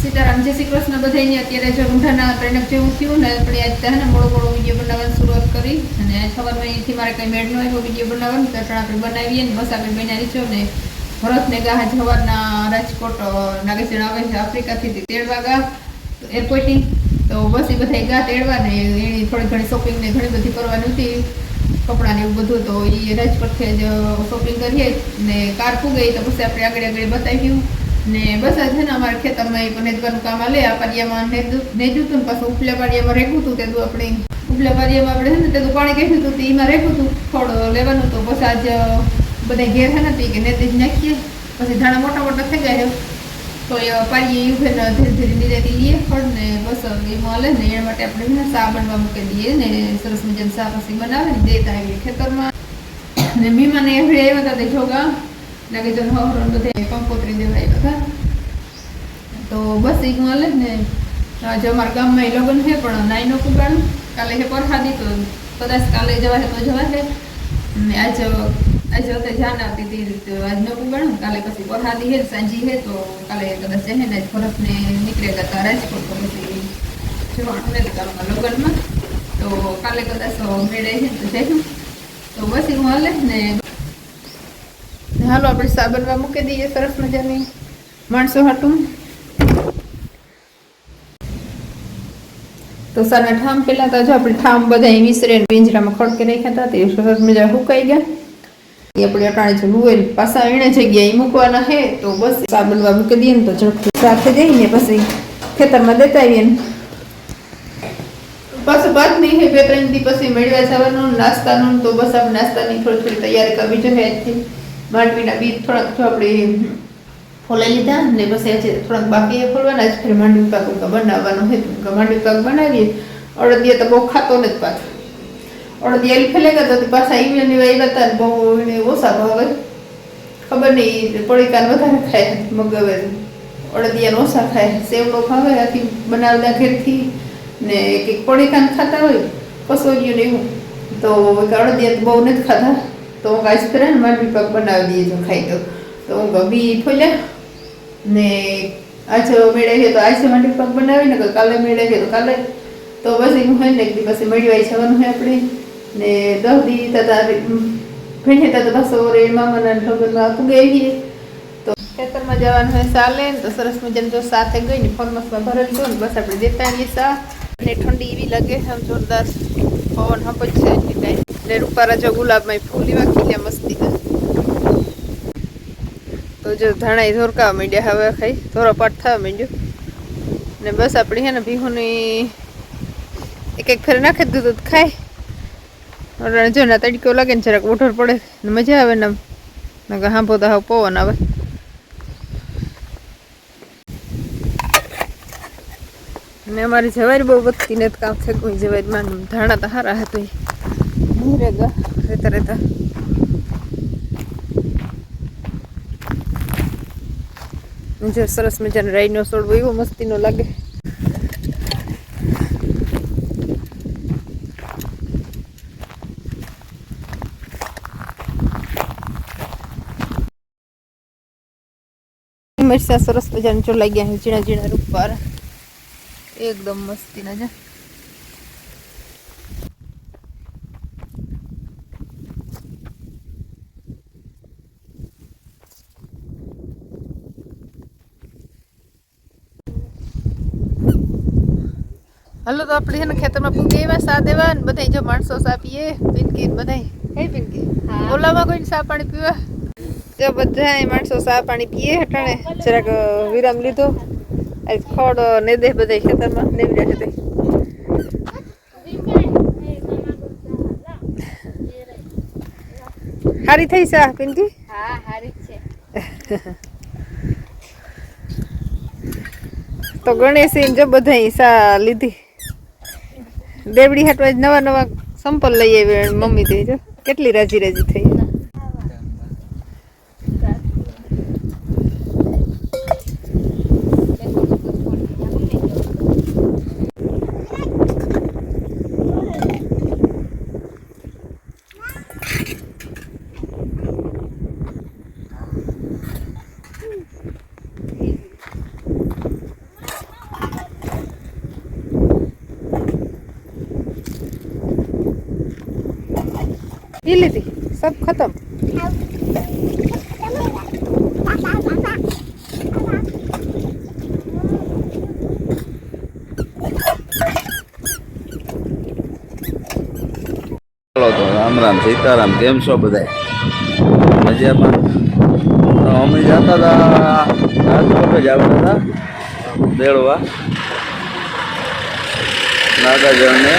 સીતારામ જય શ્રી કૃષ્ણ. બધાને અત્યારે જો ઊંઢાના ત્રણેક જેવું થયું ને આપણે આજ ત્યાં મોડો મોડો વીડિયો બનાવવાની શરૂઆત કરી અને સવારમાં અહીંથી મારે કંઈ મેળ ન આવ્યો વીડિયો બનાવવાનો તો આપણે બનાવીએ ને બસ આપણે બનાવી છો ને ભરતને ગા જવાના રાજકોટ અ, નાગેશ્વર આવે છે આફ્રિકાથી તેડવા ગા એરપોર્ટથી તો બસ એ બધા ગા તેડવા ને એની થોડી ઘણી શોપિંગ ને ઘણી બધી કરવાની હતી. કપડાં ને એવું બધું તો એ રાજકોટથી જ શોપિંગ કરીએ ને કાર ફૂગે તો પછી આપણે આગળ આગળ બતાવ્યું. ને બસ છે ને અમારા ખેતરમાં એક નેદવાનું કામ આલે આ પાડિયામાં નેદું હતું પાછું ઉપલા પાડિયામાં રેખું હતું તેનું આપણે ઉપલા પાડિયામાં આપણે છે ને તેનું પાણી કહેતું હતું એમાં રેખું હતું, ફળ લેવાનું હતું. બસ આજ બધા ઘેર છે ને કે નેદી જ નાખીએ. પછી ધાણા મોટા મોટા થઈ ગયા તો એ પાડીએ યુભે ને ધીરે ધીરે નિરેતી લઈએ ફળ ને બસ એમાં મળે ને એના માટે આપણે ને સા બનવા મૂકી દઈએ ને સરસ મજાની સા પછી બનાવે ને દેતા આવીએ ખેતરમાં. ને મીમાને એવડે આવ્યા હતા તે જોગા. લાગે જો હવરો બધે કંકોત્રી દેવા આવ્યા હતા તો બસ એ જ ને. આજે અમારા ગામમાં એ લગ્ન છે, પણ નાઈનો કાલે છે પરસાદી તો કદાચ કાલે જવા છે તો જવા છે ને આજ, આજે વખતે જાન આવતી હતી તો આજ નો કુગાડું કાલે પછી પરસાદી છે, સાંજી છે, તો કાલે કદાચ છે ને ભરતને નીકળે હતા રાજકોટ તો પછી જવાનું નથી કાલમાં લગ્નમાં. તો કાલે કદાચ મેળે છે, તો જઈશું તો બસ એ હાલે ને. હાલો આપણે સા મૂકી દઈએ, સરસ મજાની માણસો હાટું. તો સાના ઠામ પેલા તો જો આપણે ઠામ બધા વિસરે પિંજરામાં ખડકે રાખ્યા હતા, તે સરસ મજા સુકાઈ ગયા. એ આપણે અટાણે છે લુવેલ પાછા એને જગ્યાએ મૂકવાના છે, તો બસ સાબનવા મૂકી દઈએ ને તો ઝડપથી સાથે જઈને પછી ખેતરમાં દેતા આવીએ ને. બસ બાદ નહીં હે બે ત્રણ દી પછી મેળવ્યા જવાનું, નાસ્તાનું તો બસ આપણે નાસ્તાની થોડી થોડી તૈયારી કરવી જોઈએ આજથી. માંડવીના બીજ થોડાક જો આપણે ફોલાઈ લીધા ને પછી થોડાક બાકી ફોલવાના જ ફેર માંડવી પાક બનાવવાનો હોય માંડવી પાક બનાવીએ. અડદિયા તો બહુ ખાતો નથી પાછો. અડદિયા એલી ફેલે ગયા તો પાછા એવા આવ્યા હતા બહુ એને ઓછા ભાવે ખબર નહીં પડીકાન વધારે ખાય, મગવે અડદિયા ઓછા ખાય. સેવડો ભાવે આથી બનાવતા ઘેરથી ને એક પડીકાન ખાતા હોય કસોરીઓ ને એવું તો અડદિયા તો બહુ નથી ખાતા. તો હું કાંઈ કરે ને બનાવી દઈએ જો ખાઈ તો તો હું બી ફોલ્યા ને આજે મેળે છે તો આજે માંડવી પાક બનાવી ને કાલે મેળે છે તો કાલે. તો બસ એવું હોય ને એક દી પછી આવી જવાનું હોય આપણે. ને દસ દી તથા ભેણે તો પાછો રે મામાના લગ્નમાં પૂગે આવીએ તો ખેતરમાં જવાનું હોય ચાલે ને તો સરસ મજાનું જો સાથે ગઈ ને ફોર્મસમાં ભરેલું હતું ને બસ આપણે દેતા આવીએ સા. ને ઠંડી એવી લાગે, આમ જોરદાર પવન હપજ છે એટલી ને રૂપારા જો ગુલાબમાં ફૂલ એવા ખીલ્યા મસ્તી તો જો ધાણા ધોરકા માંડ્યા હવે ખાઈ. ધોરો પાટ થવા માંડ્યો. ને બસ આપણી હે ને ભીહુની એક એક ફેર નાખી દીધું તો ખાય. જો ના તડકો લાગે ને જરાક ઓઠોર પડે. ને મજા આવે ને આમ. હાંભો તો હાવ પવન આવે. ને અમારી જવારી બહુ વધતી નથી, કામ છે કોઈ જવારીમાં. ધાણા તો સારા હતા. મોરે ગા રહેતા રહેતા જો સરસ મજાનો રાઈનો છોડવો એવો મસ્તીનો લાગે મરચા સરસ મજાનું ચોલાઈ ગયા ઝીણા ઝીણા રૂપાર એકદમ મસ્તીના છે હાલો તો આપણે એને ખેતરમાં પૂગે એવા સા દેવા ને બધા જો માણસો સા પીએ. પિનકી ને બધા હે પિનકી ઓલામાં કોઈ સા પાણી પીવા? જો બધા માણસો સા પાણી પીએ હટાણે જરાક વિરામ લીધો. આજ ખડ ને દે બધા ખેતરમાં નેવડ્યા છે તે. હારી થઈ સા પિનકી હા હારી છે. તો ગણેશ જો બધા સા લીધી. દેવડી હાટવા નવા નવા સંપલ લઈ આવી મમ્મી તે જો. કેટલી રાજી રાજી થઈ. પી લીધી. સબ सब खत्म રામ રામ સીતારામ, કેમ છો બધા મજામાં? અમે જતા હતા રાજકોટ જ આવતા હતા, દેડવા. નાગાજળને.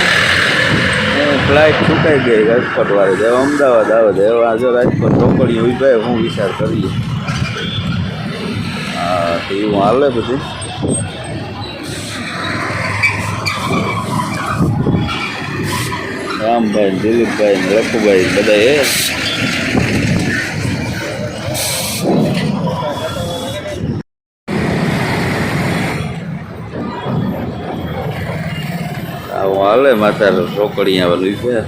ફ્લાઇટ છૂટાઈ ગઈ રાજકોટ વાળી અમદાવાદ આવે છે. હવે આજે રાજકોટ રોકડીઓ ઊભા હું વિચાર કરીએ. હા, તો એવું હાલે બધું રામભાઈ, દિલીપભાઈ લખુભાઈ બધા એ હાલે માતા રોકડી આવેલું છે.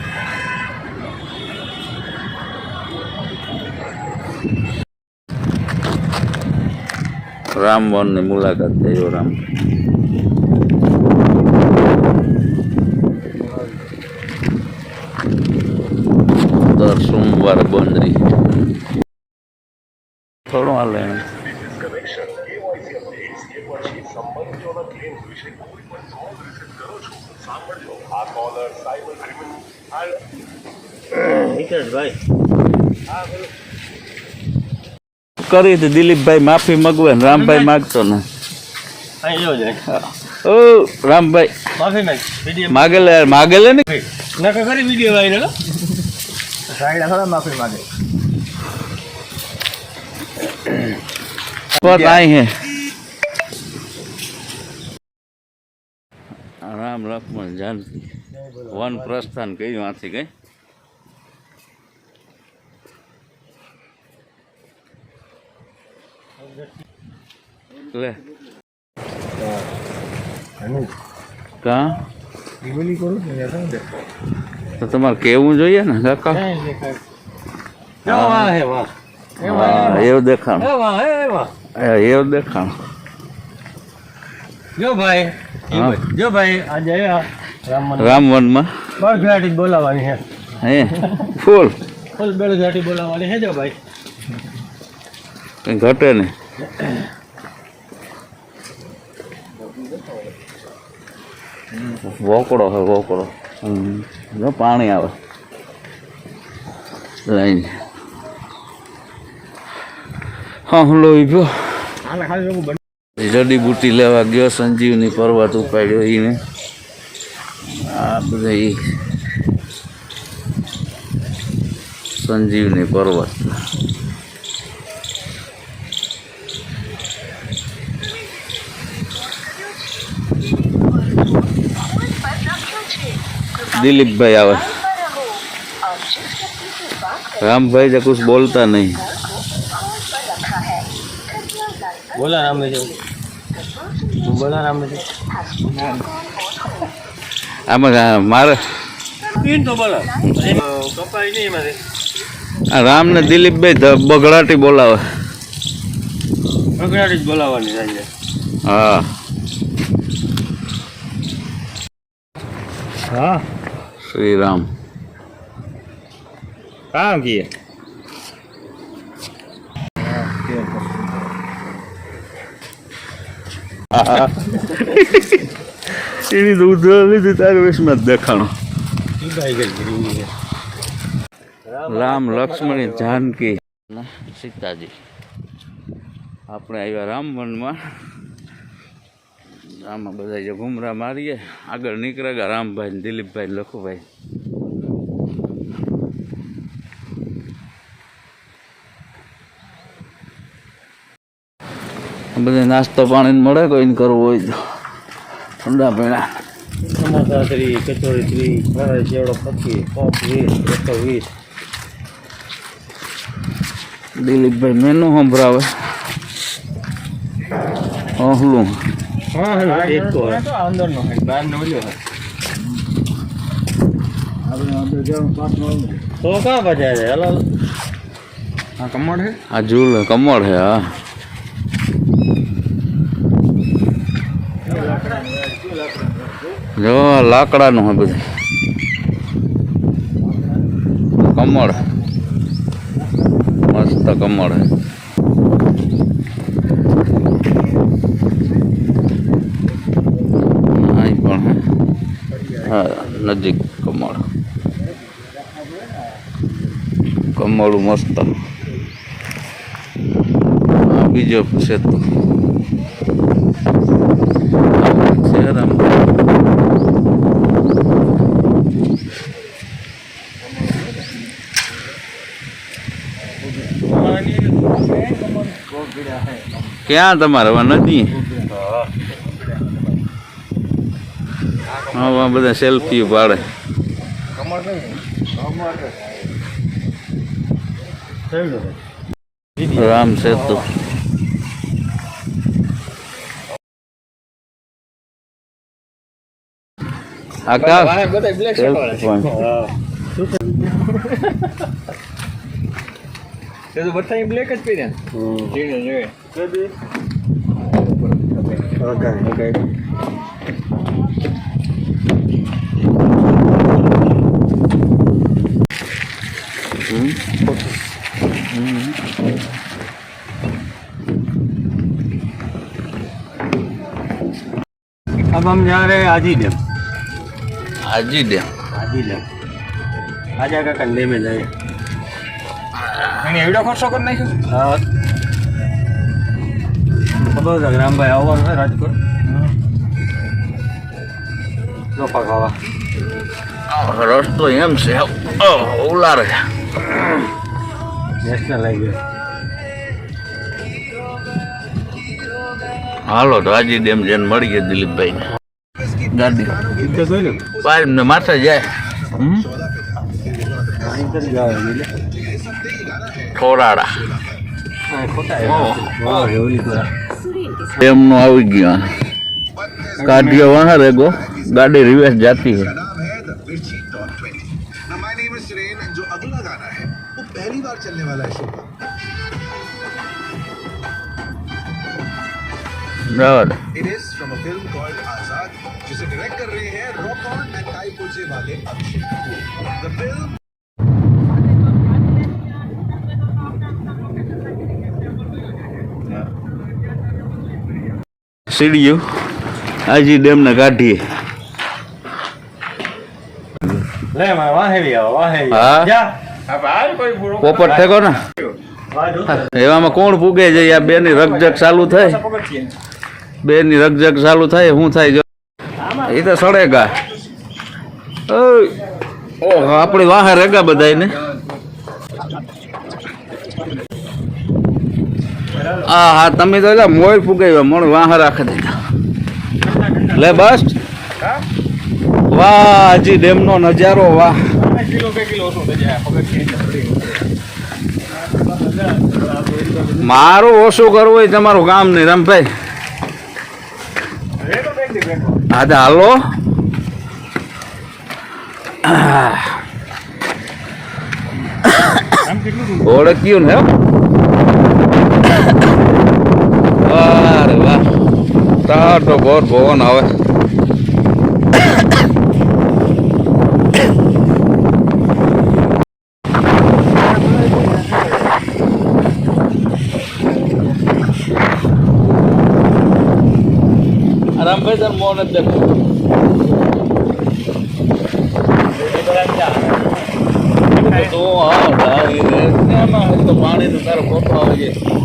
રામવનની મુલાકાત થયો રામ. દર સોમવારે બંધ રહી. થોડું હાલે એમ. કરી હતી દિલીપભાઈ માફી મગવે ને રામભાઈ માગતો ને. ઓ રામભાઈ. માફી માંગ. માગેલે માગેલે ને? નકા કરી વીડિયો વાયરલ સાઈડા થોડા માફી માગે. પત આઈ હે? રામ લક્ષ્મણ જાનકી. વન પ્રસ્થાન કઈ વાંચી ગઈ. લે. કા? ઈવલી કરું ને તો તમારે કેવું જોઈએ ને કાકા? વાહ હે. વાહ. એવું દેખાણ. એવું દેખાણ. જો ભાઈ. જો ભાઈ આજે રામવનમાં. બસ ઘાટી બોલાવવાની હે હે ફૂલ. ફૂલ બેડ ઘાટી બોલાવવાની હે જો ભાઈ. કંઈ ઘટે ને વોકડો હોય વોકડો. જો પાણી આવે. લઈને. હા હું લોહી ગયો જડીબુટી લેવા ગયો સંજીવની પર્વત ઉપાડ્યો એને આ બધા સંજીવની પર્વત દિલીપભાઈ આવે. રામભાઈ તો કુછ બોલતા નહીં. બોલા રામભાઈ બોલા રામભાઈ આમાં મારે પીન તો બોલો. કપાઈ નહીં એમાંથી આ રામ ને દિલીપભાઈ બગડાટી બોલાવે. ઘાટી જ બોલાવવાની હા. હા. શ્રી રામ કામ કીએ? એની દૂધ લીધી તારી વેશમાં દેખાણો. રામ લક્ષ્મણ જાનકી. સીતાજી. આપણે આવ્યા રામવનમાં. આમાં બધા જે ઘુમરા મારીએ આગળ નીકળ્યા ગયા રામભાઈ ને દિલીપભાઈ ને લખુભાઈ. બધા નાસ્તો પાણી મળે કોઈને કરવું હોય તો. ઠંડા પીણા. સમોસા ત્રી કચોરી ત્રી ફરાઈ ચેવડો પચીસ પોપ વીસ એકસો વીસ. દિલીપભાઈ મેનુ સંભળાવે. ઓહલું. હા હા એક તો અંદર નો બહાર નો ઓલ્યો તો કા બજાય છે? હલો હા કમોડ હે આ ઝૂલ કમળ હે હા. જો લાકડાનું હે બધું. કમળ. મસ્ત કમળ અહીં પણ હે નજીક કમળ. કમળું મસ્ત. બીજો સેતુ ક્યાં તમારે? હવે હા બધા સેલ્ફી પાડે. રામ સેતુ. બધા. બ્લેક જ પહેર્યા આબમ જ્યારે Aaji dam. Aaji dam. Aaji dam. આજે કાકા ડેમે જાય. એને એવડો ખર્ચો કરી નાખ્યો? ખબર છે રામભાઈ આવવાનું છે રાજકોટ. લોપા ખાવા તો એમ છે. ઓલા રહ્યા નેશનલ હાઈવે હાલો, તો આજી ડેમ જઈને મળીએ દિલીપભાઈ ને ગાડી. બાર ને માથે જાય. થોરાડા. ડેમનો આવી ગયો. કાઢ્યો વાહ રેગો. ગાડી રિવેસ જાતી है બરાબર it is from a film called Azaad जिसे डायरेक्ट कर रहे हैं रॉक ऑन एंड टाई पुलसे वाले अभिषेक कपूर द फिल्म સીડીયું આજી ડેમને કાઢીએ લે મારે વાહેવી આવો વાહેવી હા. જા આપણે હાલ કોઈ પૂરો પોપટ થેકો ને વાહ, જો. એવામાં કોણ પૂગે છે આ બેની રકજક ચાલુ થાય પગથિયે. બેની રગઝગ ચાલુ થાય, શું થાય જો એ તો સડેગા. ઓહો, આપણી વાહે રેગા બધાય ને હા હા તમે તો એટલે મોર ફૂગાવ્યા મણ વાહ રાખી દીધા લે, બસ વાહ, હજી ડેમનો નજારો, વાહ. મારું ઓછું કરવું હોય તમારું કામ નહીં રમભાઈ. હા તો હાલો? ઓળખ્યું ને વાહ રે વાહ ટાટો બોર પવન આવે તાર મોન દેખો તો પાણી તો તારો ફોટો આવે છે.